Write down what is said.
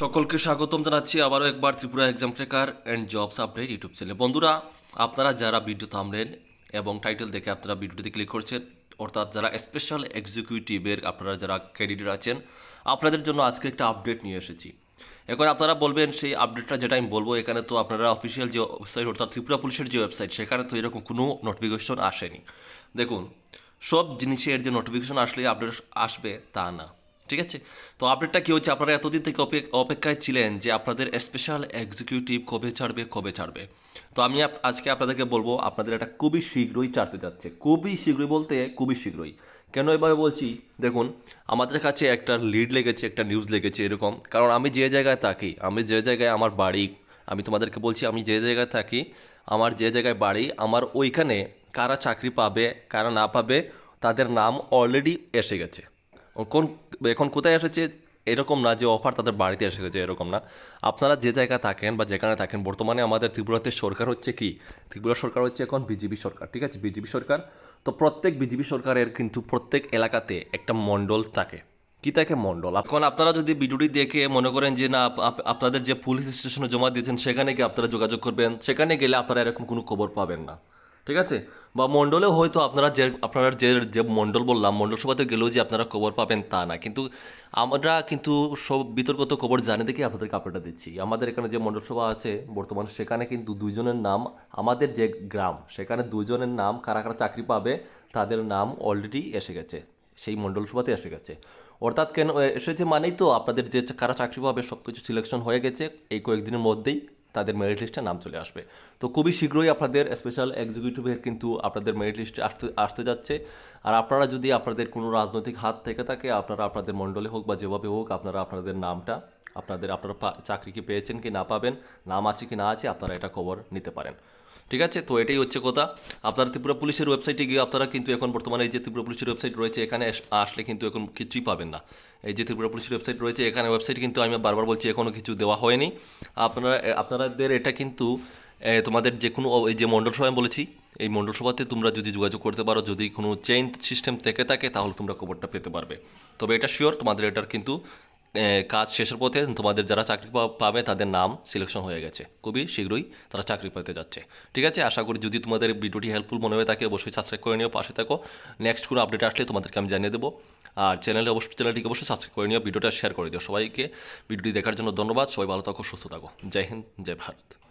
সকলকে স্বাগতম জানাচ্ছি আবারও একবার Tripura exam tracker and jobs update YouTube চ্যানেলে বন্ধুরা, আপনারা যারা ভিডিও থামলেন এবং টাইটেল দেখে আপনারা ভিডিওটিতে ক্লিক করছেন, অর্থাৎ যারা স্পেশাল এক্সিকিউটিভের আপনারা যারা ক্যান্ডিডেট আছেন, আপনাদের জন্য আজকে একটা আপডেট নিয়ে এসেছি। এখন আপনারা বলবেন, সেই আপডেটটা যেটা আমি বলব, এখানে তো আপনারা অফিসিয়াল যে ওয়েবসাইট অর্থাৎ ত্রিপুরা পুলিশের যে ওয়েবসাইট সেখানে তো এরকম কোনো নোটিফিকেশন আসেনি। দেখুন, সব জিনিসের যে নোটিফিকেশন আসলে আপডেট আসবে তা না। ঠিক আছে? তো আপডেটটা কী হচ্ছে? আপনারা এতদিন থেকে অপে- অপেক্ষায় ছিলেন যে আপনাদের স্পেশাল এক্সিকিউটিভ কবে ছাড়বে কবে ছাড়বে? তো আমি আজকে আপনাদেরকে বলব, আপনাদের এটা খুবই শীঘ্রই ছাড়তে যাচ্ছে। খুবই শীঘ্রই বলতে খুবই শীঘ্রই। কেন এভাবে বলছি? দেখুন, আমাদের কাছে একটা লিড লেগেছে, একটা নিউজ লেগেছে এরকম। কারণ আমি যে জায়গায় থাকি, আমি যে জায়গায় আমার বাড়ি, আমি তোমাদেরকে বলছি, আমি যে জায়গায় থাকি, আমার যে জায়গায় বাড়ি, আমার ওইখানে কারা চাকরি পাবে, কারা না পাবে, তাদের নাম অলরেডি এসে গেছে। কোন এখন কোথায় এসেছে এরকম না যে অফার তাদের বাড়িতে এসে গেছে এরকম না। আপনারা যে জায়গায় থাকেন বা যেখানে থাকেন, বর্তমানে আমাদের ত্রিপুরাতে সরকার হচ্ছে কি? ত্রিপুরা সরকার হচ্ছে এখন বিজেপি সরকার, ঠিক আছে? বিজেপি সরকার। তো প্রত্যেক বিজেপি সরকারের কিন্তু প্রত্যেক এলাকাতে একটা মণ্ডল থাকে। কি থাকে? মণ্ডল। এখন আপনারা যদি ভিডিওটি দেখে মনে করেন যে না, আপ- আপ- আপনাদের যে পুলিশ স্টেশনে জমা দিয়েছেন, সেখানে গিয়ে আপনারা যোগাযোগ করবেন। সেখানে গেলে আপনারা এরকম কোনো খবর পাবেন না। ঠিক আছে? বা মণ্ডলেও হয়তো আপনারা যে আপনারা যে যে মণ্ডল বললাম, মণ্ডল সভাতে গেলেও যে আপনারা খবর পাবেন তা না। কিন্তু আমরা কিন্তু সব বিতর্কত খবর জানি দেখে আপনাদেরকে আপডেটটা দিচ্ছি। আমাদের এখানে যে মণ্ডল সভা আছে, বর্তমানে সেখানে কিন্তু দুইজনের নাম, আমাদের যে গ্রাম, সেখানে দুইজনের নাম কারা কারা চাকরি পাবে, তাদের নাম অলরেডি এসে গেছে। সেই মণ্ডল সভাতে এসে গেছে। অর্থাৎ কেন এসেছে মানেই তো আপনাদের যে কারা চাকরি পাবে সব কিছু সিলেকশন হয়ে গেছে এই কয়েকদিনের মধ্যেই। তাদের মেরিট লিস্টে নাম চলে আসবে। তো খুবই শীঘ্রই আপনাদের স্পেশাল এক্সিকিউটিভের কিন্তু আপনাদের মেরিট লিস্টে আসতে আসতে যাচ্ছে। আর আপনারা যদি আপনাদের কোনো রাজনৈতিক হাত থেকে থাকে, আপনারা আপনাদের মণ্ডলে হোক বা যেভাবে হোক, আপনারা আপনাদের নামটা, আপনাদের, আপনারা চাকরি কি পেয়েছেন কি না পাবেন, নাম আছে কি না আছে, আপনারা এটা খবর নিতে পারেন। ঠিক আছে? তো এটাই হচ্ছে কথা। আপনারা ত্রিপুরা পুলিশের ওয়েবসাইটে গিয়ে আপনারা কিন্তু এখন বর্তমানে এই যে ত্রিপুরা পুলিশের ওয়েবসাইট রয়েছে, এখানে আসলে কিন্তু এখন কিছুই পাবেন না। এই যে ত্রিপুরা পুলিশের ওয়েবসাইট রয়েছে, এখানে ওয়েবসাইট কিন্তু আমি বারবার বলছি এখনও কিছু দেওয়া হয়নি। আপনারা আপনাদের এটা কিন্তু তোমাদের যে কোনো এই যে মণ্ডল সভা আমি বলেছি, এই মণ্ডল সভাতে তোমরা যদি যোগাযোগ করতে পারো, যদি কোনো চেইন সিস্টেম থেকে থাকে, তাহলে তোমরা খবরটা পেতে পারবে। তবে এটা শিওর তোমাদের এটার কিন্তু কাজ শেষের পথে তোমাদের যারা চাকরি পাবে তাদের নাম সিলেকশন হয়ে গেছে। খুবই শীঘ্রই তারা চাকরি পেতে যাচ্ছে। ঠিক আছে? আশা করি যদি তোমাদের ভিডিওটি হেল্পফুল মনে হয়ে থাকে, অবশ্যই সাবস্ক্রাইব করে নিও, পাশে থাকো। নেক্সট কোনো আপডেট আসলে তোমাদেরকে আমি জানিয়ে দেবো। আর চ্যানেলে অবশ্যই চ্যানেলটিকে অবশ্যই সাবস্ক্রাইব করে নিও, ভিডিওটা শেয়ার করে দিও। সবাইকে ভিডিওটি দেখার জন্য ধন্যবাদ। সবাই ভালো থাকো, সুস্থ থাকো। জয় হিন্দ, জয় ভারত।